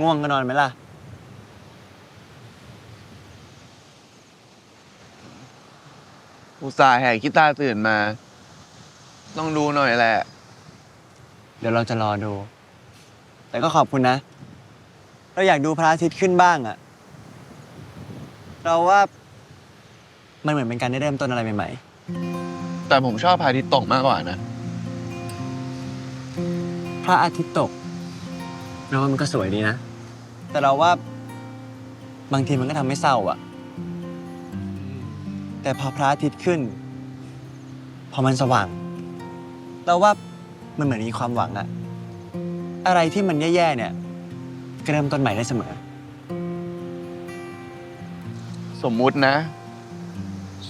ง่วงก็นอนไหมล่ะ อุตส่าห์แหกขี้ตาตื่นมา ต้องดูหน่อยแหละ เดี๋ยวเราจะรอดู แต่ก็ขอบคุณนะ เราอยากดูพระอาทิตย์ขึ้นบ้างอะเราว่า มันเหมือนเป็นการได้เริ่มต้นอะไรใหม่แต่ผมชอบพระอาทิตย์ตกมากกว่านะ ๆพระอาทิตย์ตก เราว่ามันก็สวยดีนะ แต่เราว่าบางทีมันก็ทำให้เศร้าอะแต่พอพระอาทิตย์ขึ้น พอมันสว่าง เราว่ามันเหมือนมีความหวังอะอะไรที่มันแย่ๆเนี่ยก็เริ่มต้นใหม่ได้เสมอ สมมุตินะ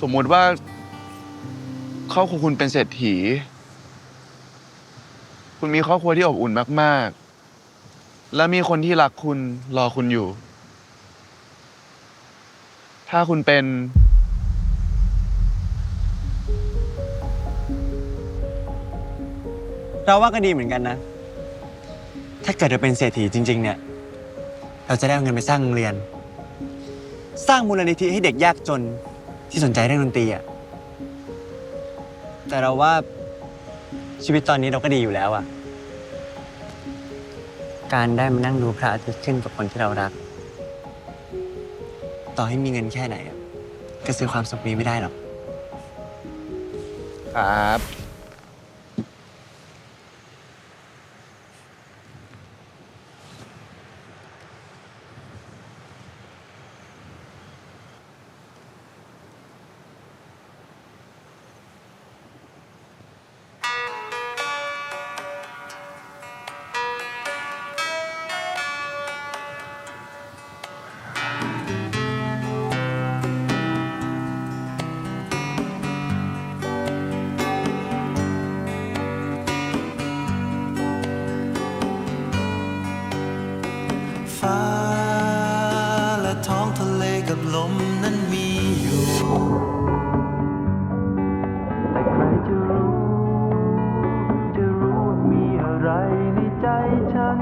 สมมุติว่าครอบครัวคุณเป็นเศรษฐี คุณมีครอบครัวที่อบอุ่นมาก ๆ และมีคนที่รักคุณรอคุณอยู่ ถ้าคุณเป็น เราว่าก็ดีเหมือนกันนะ ถ้าเกิดเราเป็นเศรษฐีจริง ๆ เนี่ย เราจะได้เอาเงินไปสร้างโรงเรียน สร้างมูลนิธิให้เด็กยากจนที่สนใจเรื่องดนตรีอะ แต่เราว่าชีวิตตอนนี้เราก็ดีอยู่แล้วอะ การได้มานั่งดูพระอาทิตย์ขึ้นกับคนที่เรารัก ต่อให้มีเงินแค่ไหนอะก็ซื้อความสุขนี้ไม่ได้หรอก ครับ ลมนั้นมีอยู่ แต่ใครจะรู้ จะรู้ว่ามีอะไรในใจฉัน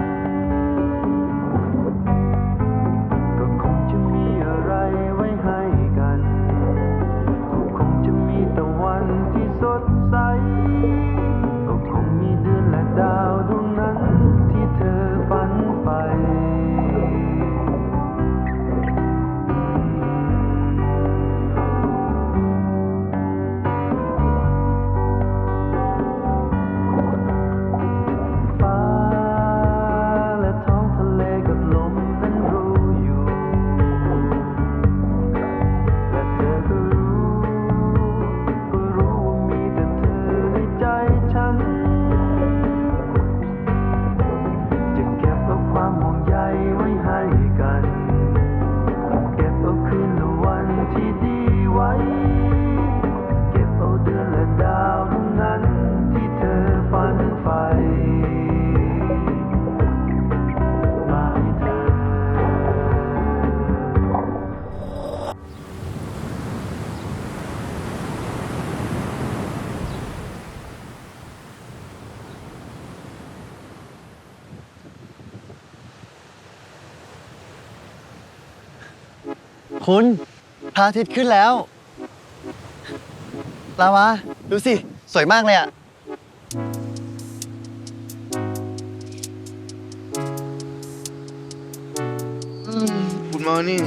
คุณพระอาทิตย์ขึ้นแล้วลาวาดูสิ สวยมากเลยอะ Good morning